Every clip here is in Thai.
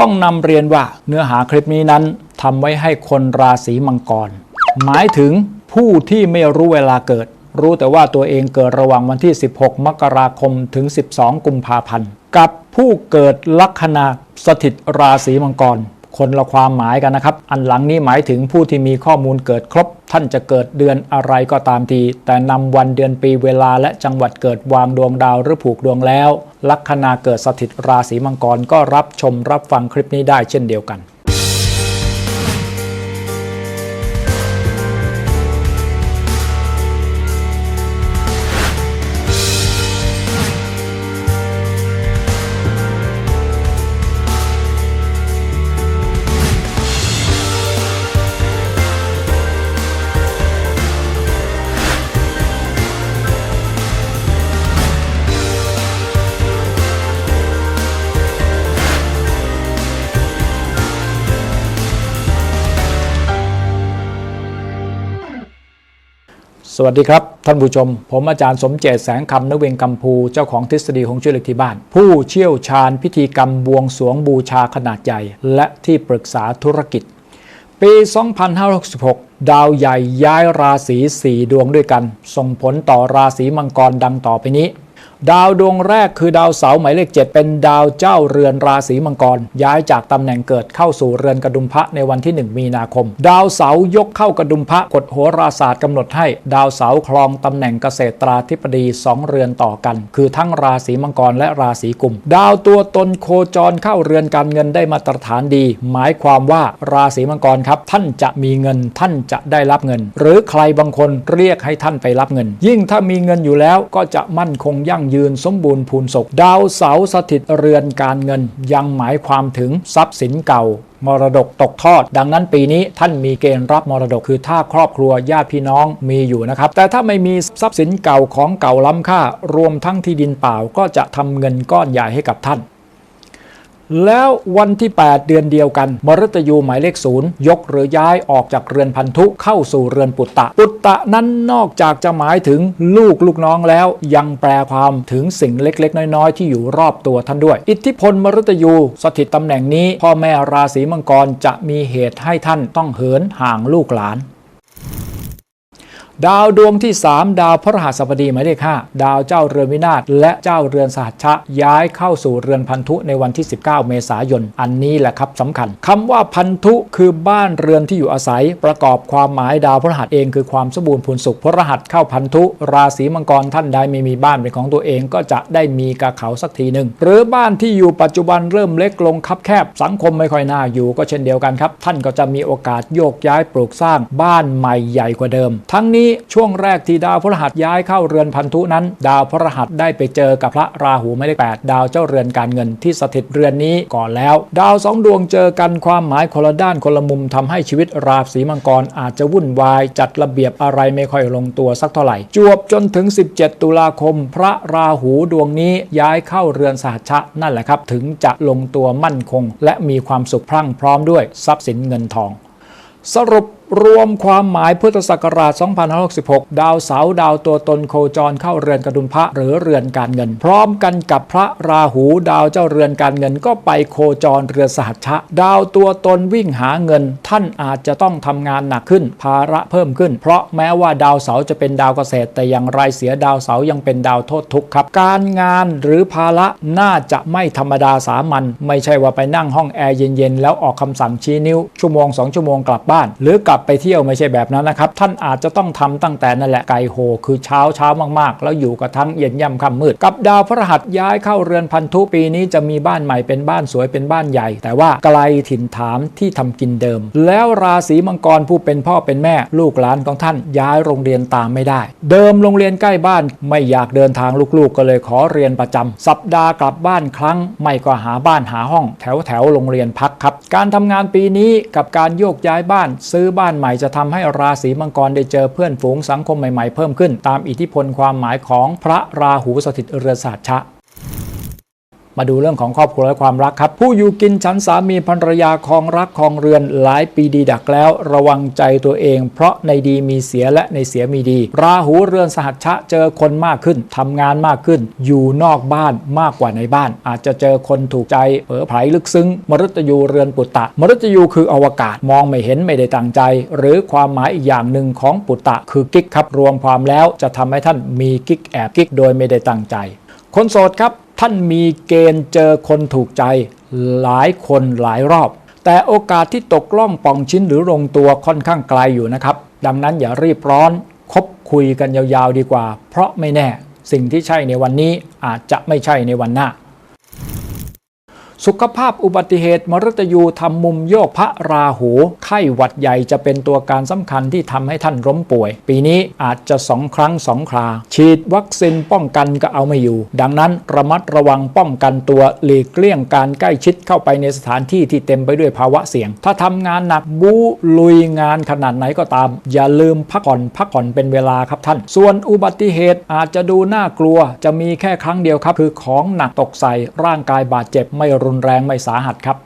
ต้องนำเรียนว่าเนื้อหาคลิปนี้นั้นทำไว้ให้คนราศีมังกร หมายถึงผู้ที่ไม่รู้เวลาเกิด รู้แต่ว่าตัวเองเกิดระหว่างวันที่ 16 มกราคมถึง 12 กุมภาพันธ์ กับผู้เกิดลัคนาสถิตราศีมังกร คนละความหมายกันนะครับ อันหลังนี้หมายถึงผู้ที่มีข้อมูลเกิดครบ ท่านจะเกิดเดือนอะไรก็ตามที แต่นำวันเดือนปีเวลาและจังหวัดเกิดวางดวงดาวหรือผูกดวงแล้ว ลัคนาเกิดสถิตราศีมังกรก็รับชมรับฟังคลิปนี้ได้เช่นเดียวกัน สวัสดีครับ ท่านผู้ชม ผมอาจารย์สมเจตแสงคำนเวงกัมพูเจ้าของทฤษฎีของชื่อเล็กที่บ้าน ผู้เชี่ยวชาญพิธีกรรมบวงสรวงบูชาขนาดใหญ่ และที่ปรึกษาธุรกิจ ปี 2566 ดาวใหญ่ย้ายราศี 4 ดวงด้วยกัน ส่งผลต่อราศีมังกรดังต่อไปนี้ ดาวดวงแรกคือดาวเสาร์หมายเลข 7 เป็นดาวเจ้าเรือนราศีมังกร ย้ายจากตำแหน่งเกิดเข้าสู่เรือนกระดุมพระในวันที่ 1 มีนาคม ดาวเสาร์ยกเข้ากระดุมพระกฎโหราศาสตร์กำหนดให้ ดาวเสาร์ครองตำแหน่งเกษตราธิบดี 2 เรือนต่อกัน คือทั้งราศีมังกรและราศีกุม ดาวตัวตนโคจรเข้าเรือนการเงินได้มาตรฐานดี หมายความว่าราศีมังกรครับ ท่านจะมีเงินท่านจะได้รับเงิน หรือใครบางคนเรียกให้ท่านไปรับเงิน ยิ่งถ้ามีเงินอยู่แล้วก็จะมั่นคงยั่งยืนสมบูรณ์พูนศกดาวเสาสถิตเรือนการเงิน ยังหมายความถึงทรัพย์สินเก่ามรดกตกทอด ดังนั้นปีนี้ท่านมีเกณฑ์รับมรดกคือถ้าครอบครัวญาติพี่น้องมีอยู่นะครับ แต่ถ้าไม่มีทรัพย์สินเก่าของเก่าล้ำค่า รวมทั้งที่ดินเปล่าก็จะทำเงินก้อนใหญ่ให้กับท่าน แล้ววันที่ 8 เดือนเดียวกันมฤตยูหมายเลขศูนย์ยกหรือย้ายออกจากเรือนพันธุเข้าสู่เรือนปุตตะ ปุตตะนั้นนอกจากจะหมายถึงลูกลูกน้องแล้ว ยังแปลความถึงสิ่งเล็กๆ น้อยๆ ที่อยู่รอบตัวท่านด้วย อิทธิพลมฤตยูสถิตตำแหน่งนี้ พ่อแม่ราศีมังกรจะมีเหตุให้ท่านต้องเหินห่างลูกหลาน ดาวดวงที่ 3 ดาวพระรหัสบดีหมายเลข5ดาวเจ้าเรือนวินาศและเจ้าเรือนสหัชชะย้ายเข้าสู่เรือนพันธุในวันที่ 19 เมษายน อันนี้แหละครับสำคัญคำว่าพันธุคือบ้านเรือนที่อยู่อาศัย ประกอบความหมายดาวพระรหัสเองคือความสมบูรณ์พูนสุขพระรหัสเข้าพันธุ ราศีมังกรท่านใดไม่มีบ้านเป็นของตัวเองก็จะได้มีกระเขาสักทีหนึ่งหรือบ้านที่อยู่ปัจจุบันเริ่มเล็กลงคับแคบ สังคมไม่ค่อยน่าอยู่ก็เช่นเดียวกันครับ ท่านก็จะมีโอกาสโยกย้ายปลูกสร้างบ้านใหม่ใหญ่กว่าเดิม ทั้งนี้ช่วงแรกที่ดาวพระรหัสย้ายเข้าเรือนพันธุนั้น ดาวพระรหัสได้ไปเจอกับพระราหูไม่ได้แปดดาวเจ้าเรือนการเงินที่สถิตเรือนนี้ก่อนแล้ว ดาวสองดวงเจอกันความหมายคนละด้านคนละมุมทำให้ชีวิตราศีมังกรอาจจะวุ่นวาย จัดระเบียบอะไรไม่ค่อยลงตัวสักเท่าไหร่ จวบจนถึง 17 ตุลาคม พระราหูดวงนี้ย้ายเข้าเรือนสหัชชะนั่นแหละครับ ถึงจะลงตัวมั่นคง และมีความสุขพรั่งพร้อมด้วยทรัพย์สินเงินทอง สรุป รวมความหมายพุทธศักราช 2566 ดาวเสาดาวตัวตนโคจรเข้าเรือนกระดุมพระหรือเรือนการเงิน พร้อมกันกับพระราหูดาวเจ้าเรือนการเงินก็ไปโคจรเรือนสหัชชะ ดาวตัวตนวิ่งหาเงิน ท่านอาจจะต้องทำงานหนักขึ้น ภาระเพิ่มขึ้น เพราะแม้ว่าดาวเสาจะเป็นดาวเกษตร แต่อย่างไรเสียดาวเสายังเป็นดาวโทษทุกข์ครับ การงานหรือภาระน่าจะไม่ธรรมดาสามัญไม่ใช่ว่าไปนั่งห้องแอร์เย็นๆแล้วออกคำสั่งชี้นิ้วชั่วโมงสองชั่วโมงกลับบ้าน หรือกลับไปเที่ยวไม่ใช่แบบนั้นนะครับ ท่านอาจจะต้องทำตั้งแต่นั่นแหละไกโหคือเช้าเช้ามากๆ แล้วอยู่กับทั้งเย็นย่ำค่ำมืด กับดาวพระหัสย้ายเข้าเรือนพันธุปีนี้จะมีบ้านใหม่เป็นบ้านสวยเป็นบ้านใหญ่ แต่ว่าไกลถิ่นฐานที่ทำกินเดิม แล้วราศีมังกรผู้เป็นพ่อเป็นแม่ ลูกหลานของท่านย้ายโรงเรียนตามไม่ได้ เดิมโรงเรียนใกล้บ้านไม่อยากเดินทางลูกๆ ก็เลยขอเรียนประจำสัปดาห์กลับบ้านครั้ง ไม่ก็หาบ้านหาห้อง แถวแถวโรงเรียนพักครับ การทำงานปีนี้กับการโยกย้ายบ้านซื้อบ้านใหม่จะทำให้ราศีมังกรได้เจอเพื่อนฝูงสังคมใหม่ๆเพิ่มขึ้น ตามอิทธิพลความหมายของพระราหูสถิตเรือศาสตร์ชะ มาดูเรื่องของครอบครัวและความรักครับ ผู้อยู่กินฉันสามีภรรยาคองรักคองเรือนหลายปีดีดักแล้ว ระวังใจตัวเอง เพราะในดีมีเสียและในเสียมีดี ราหูเรือนสหัชชะเจอคนมากขึ้นทำงานมากขึ้น อยู่นอกบ้านมากกว่าในบ้าน อาจจะเจอคนถูกใจเผลอไผลลึกซึ้งมฤตยูเรือนปุตตะมฤตยูคืออวกาศมองไม่เห็นไม่ได้ตั้งใจ หรือความหมายอีกอย่างหนึ่งของปุตตะ คือกิ๊กครับรวมความแล้วจะทำให้ท่านมีกิ๊กแอบกิ๊กโดยไม่ได้ตั้งใจ คนโสดครับ ท่านมีเกณฑ์เจอคนถูกใจ หลายคนหลายรอบ แต่โอกาสที่ตกล่องป่องชิ้นหรือลงตัวค่อนข้างไกลอยู่นะครับ ดังนั้นอย่ารีบร้อนคบคุยกันยาวๆดีกว่า เพราะไม่แน่ สิ่งที่ใช่ในวันนี้อาจจะไม่ใช่ในวันหน้า สุขภาพอุบัติเหตุมฤตยูทำมุมโยกพระราหู ไข้หวัดใหญ่จะเป็นตัวการสำคัญที่ทำให้ท่านล้มป่วย ปีนี้อาจจะสองครั้งสองครา ฉีดวัคซีนป้องกันก็เอาไม่อยู่ ดังนั้นระมัดระวังป้องกันตัวหลีกเลี่ยงการใกล้ชิดเข้าไปในสถานที่ที่เต็มไปด้วยภาวะเสี่ยง ถ้าทำงานหนักบูลุยงานขนาดไหนก็ตาม อย่าลืมพักผ่อนพักผ่อนเป็นเวลาครับท่าน ส่วนอุบัติเหตุอาจจะดูน่ากลัว จะมีแค่ครั้งเดียวครับ คือของหนักตกใส่ร่างกายบาดเจ็บไม่รุุนแรงไม่สาหัสครับ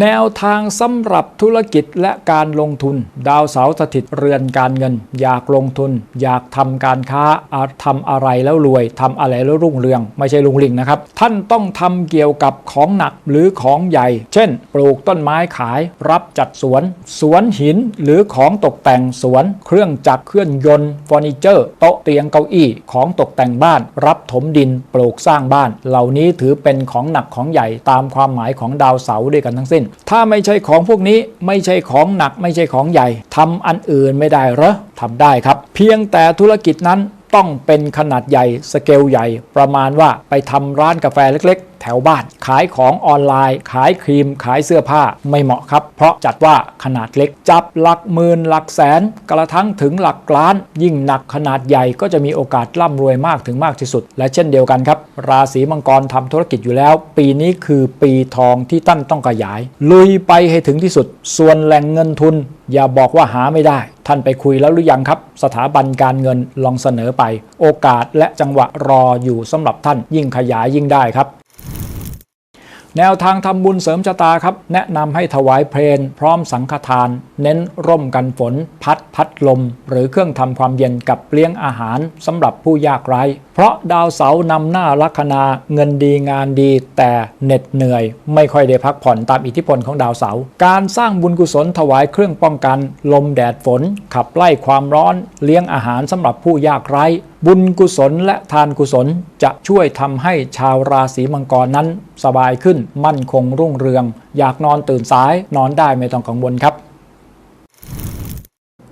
แนวทางสำหรับธุรกิจและการลงทุน ดาวเสาร์สถิตเรือนการเงิน อยากลงทุน อยากทำการค้าอาจทำอะไรแล้วรวยทำอะไรแล้วรุ่งเรือง ไม่ใช่ลุงลิงนะครับ ท่านต้องทำเกี่ยวกับของหนักหรือของใหญ่ เช่น ปลูกต้นไม้ขาย รับจัดสวน สวนหินหรือของตกแต่งสวน เครื่องจักรเครื่องยนต์เฟอร์นิเจอร์โต๊ะเตียงเก้าอี้ของตกแต่งบ้าน รับถมดิน ปลูกสร้างบ้าน เหล่านี้ถือเป็นของหนักของใหญ่ตามความหมายของดาวเสาร์ด้วยกันทั้งสิ้นถ้าไม่ใช่ของพวกนี้ไม่ใช่ของหนักไม่ใช่ของใหญ่ทำอันอื่นไม่ได้เหรอทำได้ครับ เพียงแต่ธุรกิจนั้นต้องเป็นขนาดใหญ่สเกลใหญ่ ประมาณว่าไปทำร้านกาแฟเล็ก แถวบ้าน ขายของออนไลน์ ขายครีม ขายเสื้อผ้าไม่เหมาะครับ เพราะจัดว่าขนาดเล็กจับหลักหมื่นหลักแสน กระทั่งถึงหลักล้าน ยิ่งหนักขนาดใหญ่ก็จะมีโอกาสร่ำรวยมากถึงมากที่สุด และเช่นเดียวกันครับ ราศีมังกรทำธุรกิจอยู่แล้ว ปีนี้คือปีทองที่ท่านต้องขยาย ลุยไปให้ถึงที่สุด ส่วนแหล่งเงินทุน อย่าบอกว่าหาไม่ได้ ท่านไปคุยแล้วหรือยังครับ สถาบันการเงินลองเสนอไป โอกาสและจังหวะรออยู่สำหรับท่านยิ่งขยายยิ่งได้ครับ แนวทางทำบุญเสริมชะตาครับ แนะนำให้ถวายเพลนพร้อมสังฆทาน เน้นร่มกันฝน พัดพัดลม หรือเครื่องทำความเย็นกับเลี้ยงอาหารสำหรับผู้ยากไร้ เพราะดาวเสาร์นำหน้าลัคนาเงินดีงานดี แต่เหน็ดเหนื่อย ไม่ค่อยได้พักผ่อนตามอิทธิพลของดาวเสาร์การสร้างบุญกุศลถวายเครื่องป้องกัน ลมแดดฝน ขับไล่ความร้อน เลี้ยงอาหารสำหรับผู้ยากไร้ บุญกุศลและทานกุศลจะช่วยทำให้ชาวราศีมังกรนั้น สบายขึ้นมั่นคงรุ่งเรือง อยากนอนตื่นสายนอนได้ไม่ต้องกังวลครับ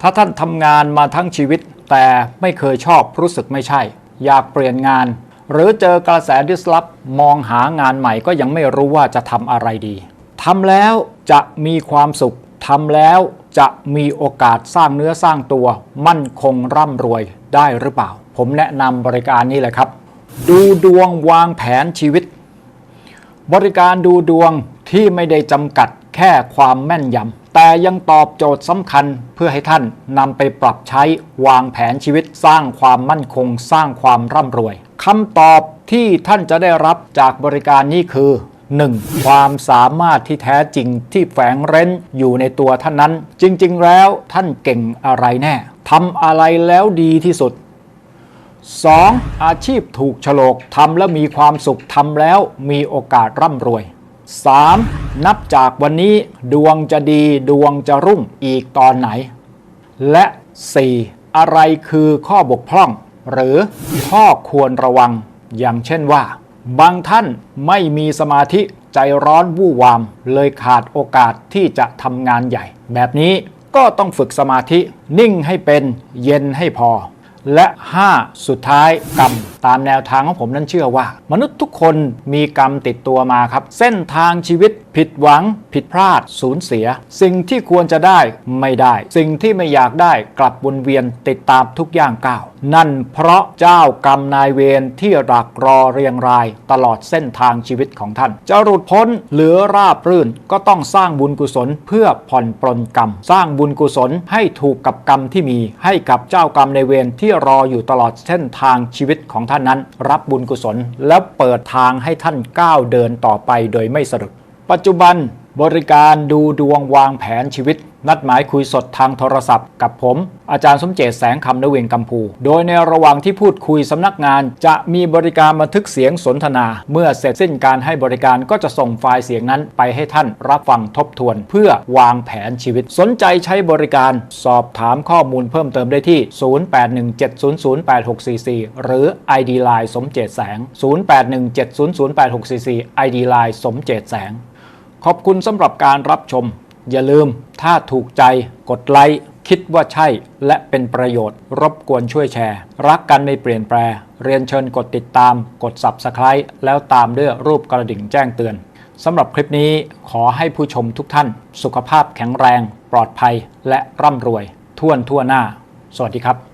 ถ้าท่านทำงานมาทั้งชีวิต แต่ไม่เคยชอบรู้สึกไม่ใช่ อยากเปลี่ยนงาน หรือเจอกระแสดิสลอฟมองหางานใหม่ก็ยังไม่รู้ว่าจะทำอะไรดีทำแล้วจะมีความสุขทำแล้วจะมีโอกาสสร้างเนื้อสร้างตัว มั่นคงร่ำรวยได้หรือเปล่า ผมแนะนำบริการนี้เลยครับ ดูดวงวางแผนชีวิต บริการดูดวงที่ไม่ได้จำกัดแค่ความแม่นยำแต่ยังตอบโจทย์สำคัญเพื่อให้ท่านนำไปปรับใช้วางแผนชีวิตสร้างความมั่นคง สร้างความร่ำรวยคำตอบที่ท่านจะได้รับจากบริการนี้คือ 1. ความสามารถที่แท้จริงที่แฝงเร้นอยู่ในตัวท่านนั้น จริง ๆ แล้วท่านเก่งอะไรแน่ทำอะไรแล้วดีที่สุด 2. อาชีพถูกฉลกทำแล้วมีความสุขทำแล้วมีโอกาสร่ำรวย 3. นับจากวันนี้ดวงจะดีดวงจะรุ่งอีกตอนไหน และ 4. อะไรคือข้อบกพร่อง หรือข้อควรระวัง อย่างเช่นว่า บางท่านไม่มีสมาธิใจร้อนวู่วาม เลยขาดโอกาสที่จะทำงานใหญ่ แบบนี้ก็ต้องฝึกสมาธินิ่งให้เป็นเย็นให้พอ และ 5. สุดท้ายกรรม ตามแนวทางของผมนั้นเชื่อว่า มนุษย์ทุกคนมีกรรมติดตัวมาครับ เส้นทางชีวิต ผิดหวัง ผิดพลาด สูญเสีย สิ่งที่ควรจะได้ไม่ได้ สิ่งที่ไม่อยากได้กลับวนเวียนติดตามทุกย่างก้าว นั่นเพราะเจ้ากรรมนายเวรที่รักรอเรียงราย ตลอดเส้นทางชีวิตของท่าน จะหลุดพ้นหรือราบรื่นก็ต้องสร้างบุญกุศลเพื่อผ่อนปลนกรรม สร้างบุญกุศลให้ถูกกับกรรมที่มีให้กับเจ้ากรรมนายเวรที่รออยู่ตลอดเส้นทางชีวิตของท่านนั้น รับบุญกุศลแล้วเปิดทางให้ท่านก้าวเดินต่อไปโดยไม่สะดุด ปัจจุบันบริการดูดวงวางแผนชีวิต นัดหมายคุยสดทางโทรศัพท์ กับผม อาจารย์สมเจตแสงคำนเวงกัมพู โดยในระหว่างที่พูดคุยสำนักงาน จะมีบริการบันทึกเสียงสนทนา เมื่อเสร็จสิ้นการให้บริการก็จะส่งไฟล์เสียงนั้นไปให้ท่านรับฟังทบทวน เพื่อวางแผนชีวิต สนใจใช้บริการสอบถามข้อมูลเพิ่มเติมได้ที่ 0817008644 หรือ ID Line สมเจตแสง 0817008644 ID Line สมเจตแสง ขอบคุณสำหรับการรับชม อย่าลืมถ้าถูกใจกดไลค์คิดว่าใช่และเป็นประโยชน์ รบกวนช่วยแชร์ รักกันไม่เปลี่ยนแปล เรียนเชิญกดติดตาม กด Subscribe แล้วตามด้วยรูปกระดิ่งแจ้งเตือนสำหรับคลิปนี้ขอให้ผู้ชมทุกท่าน สุขภาพแข็งแรง ปลอดภัย และร่ำรวยทั่วนทั่วหน้า สวัสดีครับ